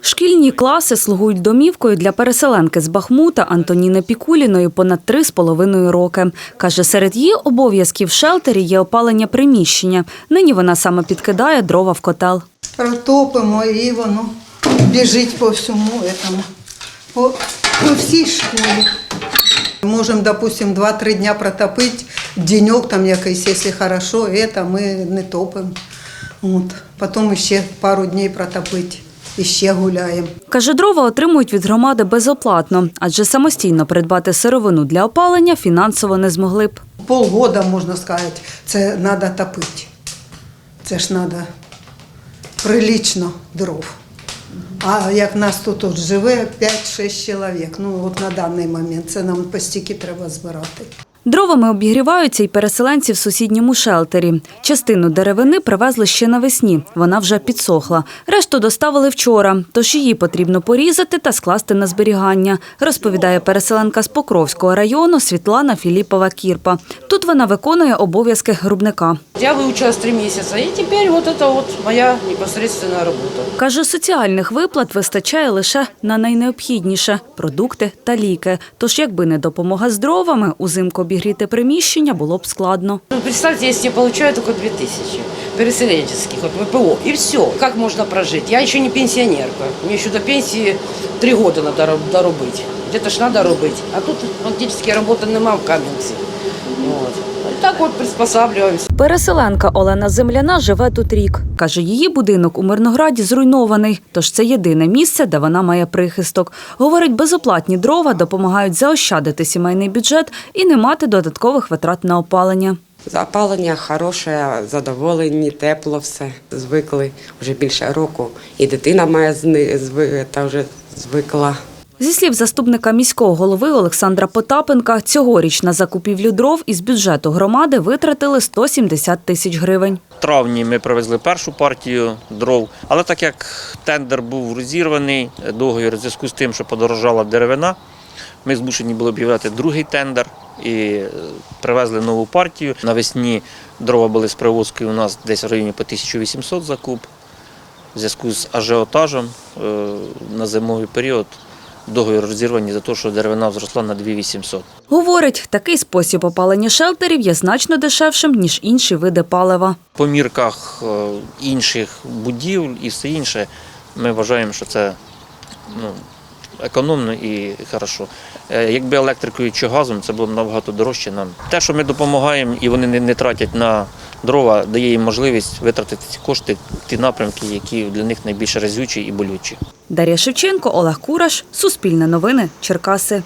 Шкільні класи слугують домівкою для переселенки з Бахмута Антоніни Пікуліної понад три з половиною роки. Каже, серед її обов'язків в шелтері є опалення приміщення. Нині вона саме підкидає дрова в котел. Протопимо і воно біжить по всьому этому, по, по всій школі. Можемо, допустим, 2-3 дня протопити, денек там якийсь, якщо хорошо, это ми не топимо. От. Потім ще пару днів протопити і ще гуляємо. Каже, дрова отримують від громади безоплатно, адже самостійно придбати сировину для опалення фінансово не змогли б. Полгода, можна сказати, це треба топити. Це ж треба прилично дров. А як нас тут живе 5-6 чоловік, ну от на даний момент це нам по стільки треба збирати. Дровами обігріваються й переселенці в сусідньому шелтері. Частину деревини привезли ще навесні. Вона вже підсохла. Решту доставили вчора, тож її потрібно порізати та скласти на зберігання, розповідає переселенка з Покровського району Світлана Філіпова Кірпа. Тут вона виконує обов'язки грубника. Я выучилась три месяца, и теперь вот это вот моя непосредственная работа. Каже, соціальних виплат вистачає лише на найнеобхідніше продукти та ліки. Тож, якби не допомога з дровами, узимку обігріти приміщення було б складно. Ну, представьте, если я получаю только 2000 переселенческих, вот ВПО, и все. Как можно прожить? Я еще не пенсионерка. Мне еще до пенсии три года надо роб- доробить. Где-то ж надо робить. А тут фактически работы нема в Кам'янці. Так вот приспосабливаемся. Переселенка Олена Земляна живе тут рік. Каже, її будинок у Мирнограді зруйнований, тож це єдине місце, де вона має прихисток. Говорить, безоплатні дрова допомагають заощадити сімейний бюджет і не мати додаткових витрат на опалення. Опалення хороше, задоволені, тепло все. Звикли вже більше року. І дитина має зни- зви- та вже звикла. Зі слів заступника міського голови Олександра Потапенка, цьогоріч на закупівлю дров із бюджету громади витратили 170 тисяч гривень. В травні ми привезли першу партію дров, але так як тендер був розірваний, договір в зв'язку з тим, що подорожала деревина, ми змушені були об'являти другий тендер і е, привезли нову партію. Навесні дрова були з привозкою у нас десь в районі по 1800 закуп. В зв'язку з ажіотажем е, на зимовий період договір розірваний за те, що деревина зросла на 2800. Говорить, такий спосіб опалення шелтерів є значно дешевшим, ніж інші види палива. По мірках е, інших будівель і все інше, ми вважаємо, що це ну, економно і хорошо. Е, Якби електрикою чи газом, це було б набагато дорожче нам. Те, що ми допомагаємо і вони не, не тратять на дрова, дає їм можливість витратити ці кошти ті напрямки, які для них найбільш разючі і болючі. Дар'я Шевченко, Олег Кураш, Суспільне новини, Черкаси.